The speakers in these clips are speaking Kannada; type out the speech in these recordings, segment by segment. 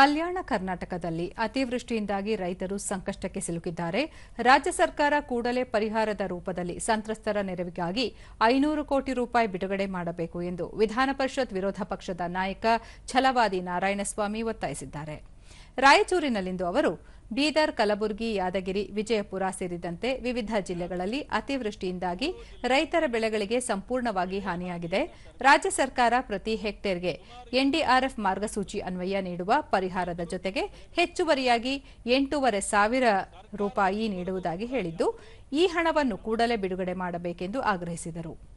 ಕಲ್ಯಾಣ ಕರ್ನಾಟಕದಲ್ಲಿ ಅತಿವೃಷ್ಟಿಯಿಂದಾಗಿ ರೈತರು ಸಂಕಷ್ಟಕ್ಕೆ ಸಿಲುಕಿದ್ದಾರೆ. ರಾಜ್ಯ ಸರ್ಕಾರ ಕೂಡಲೇ ಪರಿಹಾರದ ರೂಪದಲ್ಲಿ ಸಂತ್ರಸ್ತರ ನೆರವಿಗಾಗಿ ಐನೂರು ಕೋಟಿ ರೂಪಾಯಿ ಬಿಡುಗಡೆ ಮಾಡಬೇಕು ಎಂದು ವಿಧಾನ ಪರಿಷತ್ ವಿರೋಧ ಪಕ್ಷದ ನಾಯಕ ಛಲವಾದಿ ನಾರಾಯಣಸ್ವಾಮಿ ಒತ್ತಾಯಿಸಿದ್ದಾರೆ. ರಾಯಚೂರಿನಲ್ಲಿಂದು ಅವರು ಬೀದರ್, ಕಲಬುರಗಿ, ಯಾದಗಿರಿ, ವಿಜಯಪುರ ಸೇರಿದಂತೆ ವಿವಿಧ ಜಿಲ್ಲೆಗಳಲ್ಲಿ ಅತಿವೃಷ್ಟಿಯಿಂದಾಗಿ ರೈತರ ಬೆಳೆಗಳಿಗೆ ಸಂಪೂರ್ಣವಾಗಿ ಹಾನಿಯಾಗಿದೆ. ರಾಜ್ಯ ಸರ್ಕಾರ ಪ್ರತಿ ಹೆಕ್ಟೇರ್ಗೆ ಎನ್ಡಿಆರ್ಎಫ್ ಮಾರ್ಗಸೂಚಿ ಅನ್ವಯ ನೀಡುವ ಪರಿಹಾರದ ಜೊತೆಗೆ ಹೆಚ್ಚುವರಿಯಾಗಿ ಎಂಟೂವರೆ ಸಾವಿರ ರೂಪಾಯಿ ನೀಡುವುದಾಗಿ ಹೇಳಿದ್ದು, ಈ ಹಣವನ್ನು ಕೂಡಲೇ ಬಿಡುಗಡೆ ಮಾಡಬೇಕೆಂದು ಆಗ್ರಹಿಸಿದರು.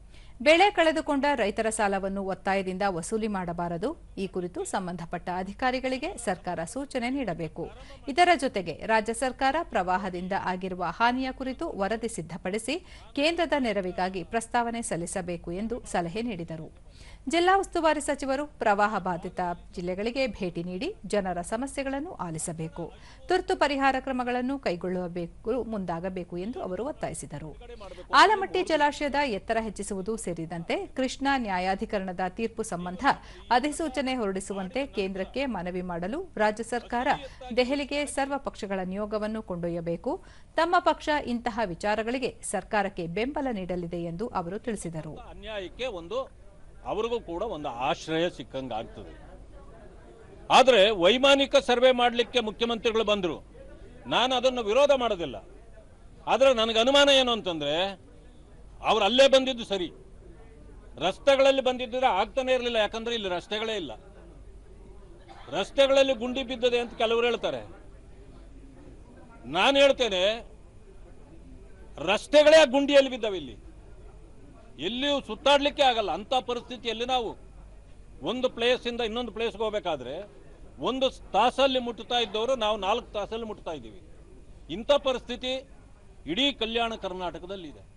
ಬೆಳೆ ಕಳೆದುಕೊಂಡ ರೈತರ ಸಾಲವನ್ನು ಒತ್ತಾಯದಿಂದ ವಸೂಲಿ ಮಾಡಬಾರದು. ಈ ಕುರಿತು ಸಂಬಂಧಪಟ್ಟ ಅಧಿಕಾರಿಗಳಿಗೆ ಸರ್ಕಾರ ಸೂಚನೆ ನೀಡಬೇಕು. ಇದರ ಜೊತೆಗೆ ರಾಜ್ಯ ಸರ್ಕಾರ ಪ್ರವಾಹದಿಂದ ಆಗಿರುವ ಹಾನಿಯ ಕುರಿತು ವರದಿ ಸಿದ್ಧಪಡಿಸಿ ಕೇಂದ್ರದ ನೆರವಿಗಾಗಿ ಪ್ರಸ್ತಾವನೆ ಸಲ್ಲಿಸಬೇಕು ಎಂದು ಸಲಹೆ ನೀಡಿದರು. ಜಿಲ್ಲಾ ಉಸ್ತುವಾರಿ ಸಚಿವರು ಪ್ರವಾಹ ಬಾಧಿತ ಜಿಲ್ಲೆಗಳಿಗೆ ಭೇಟಿ ನೀಡಿ ಜನರ ಸಮಸ್ಯೆಗಳನ್ನು ಆಲಿಸಬೇಕು. ತುರ್ತು ಪರಿಹಾರ ಕ್ರಮಗಳನ್ನು ಕೈಗೊಳ್ಳಬೇಕು, ಮುಂದಾಗಬೇಕು ಎಂದು ಅವರು ಒತ್ತಾಯಿಸಿದರು. ಆಲಮಟ್ಟಿ ಜಲಾಶಯದ ಎತ್ತರ ಹೆಚ್ಚಿಸುವುದು ಸೇರಿದಂತೆ ಕೃಷ್ಣಾ ನ್ಯಾಯಾಧಿಕರಣದ ತೀರ್ಪು ಸಂಬಂಧ ಅಧಿಸೂಚನೆ ಹೊರಡಿಸುವಂತೆ ಕೇಂದ್ರಕ್ಕೆ ಮನವಿ ಮಾಡಲು ರಾಜ್ಯ ಸರ್ಕಾರ ದೆಹಲಿಗೆ ಸರ್ವ ಪಕ್ಷಗಳ ನಿಯೋಗವನ್ನು ಕೊಂಡೊಯ್ಯಬೇಕು. ತಮ್ಮ ಪಕ್ಷ ಇಂತಹ ವಿಚಾರಗಳಿಗೆ ಸರ್ಕಾರಕ್ಕೆ ಬೆಂಬಲ ನೀಡಲಿದೆ ಎಂದು ಅವರು ತಿಳಿಸಿದರು. ಒಂದು ಅವ್ರಿಗೂ ಕೂಡ ಒಂದು ಆಶ್ರಯ ಸಿಕ್ಕಂಗಾಗ್ತದೆ. ಆದರೆ ವೈಮಾನಿಕ ಸರ್ವೆ ಮಾಡಲಿಕ್ಕೆ ಮುಖ್ಯಮಂತ್ರಿಗಳು ಬಂದರು. ನಾನು ಅದನ್ನು ವಿರೋಧ ಮಾಡೋದಿಲ್ಲ. ಆದರೆ ನನಗೆ ಅನುಮಾನ ಏನು ಅಂತಂದ್ರೆ, ಅವ್ರು ಅಲ್ಲೇ ಬಂದಿದ್ದು ಸರಿ. ರಸ್ತೆಗಳಲ್ಲಿ ಬಂದಿದ್ದರೆ ಆಗ್ತಾನೆ ಇರಲಿಲ್ಲ, ಯಾಕಂದ್ರೆ ಇಲ್ಲಿ ರಸ್ತೆಗಳೇ ಇಲ್ಲ. ರಸ್ತೆಗಳಲ್ಲಿ ಗುಂಡಿ ಬಿದ್ದದೆ ಅಂತ ಕೆಲವರು ಹೇಳ್ತಾರೆ. ನಾನು ಹೇಳ್ತೇನೆ, ರಸ್ತೆಗಳೇ ಗುಂಡಿಯಲ್ಲಿ ಬಿದ್ದವೆ ಇಲ್ಲಿ. ಎಲ್ಲಿಯೂ ಸುತ್ತಾಡಲಿಕ್ಕೆ ಆಗಲ್ಲ. ಅಂತ ಪರಿಸ್ಥಿತಿಯಲ್ಲಿ ನಾವು ಒಂದು ಪ್ಲೇಸಿಂದ ಇನ್ನೊಂದು ಪ್ಲೇಸ್ಗೆ ಹೋಗ್ಬೇಕಾದ್ರೆ ಒಂದು ತಾಸಲ್ಲಿ ಮುಟ್ಟುತ್ತಾ ಇದ್ದವರು ನಾವು ನಾಲ್ಕು ತಾಸಲ್ಲಿ ಮುಟ್ತಾ ಇದ್ದೀವಿ. ಇಂಥ ಪರಿಸ್ಥಿತಿ ಇಡೀ ಕಲ್ಯಾಣ ಕರ್ನಾಟಕದಲ್ಲಿ ಇದೆ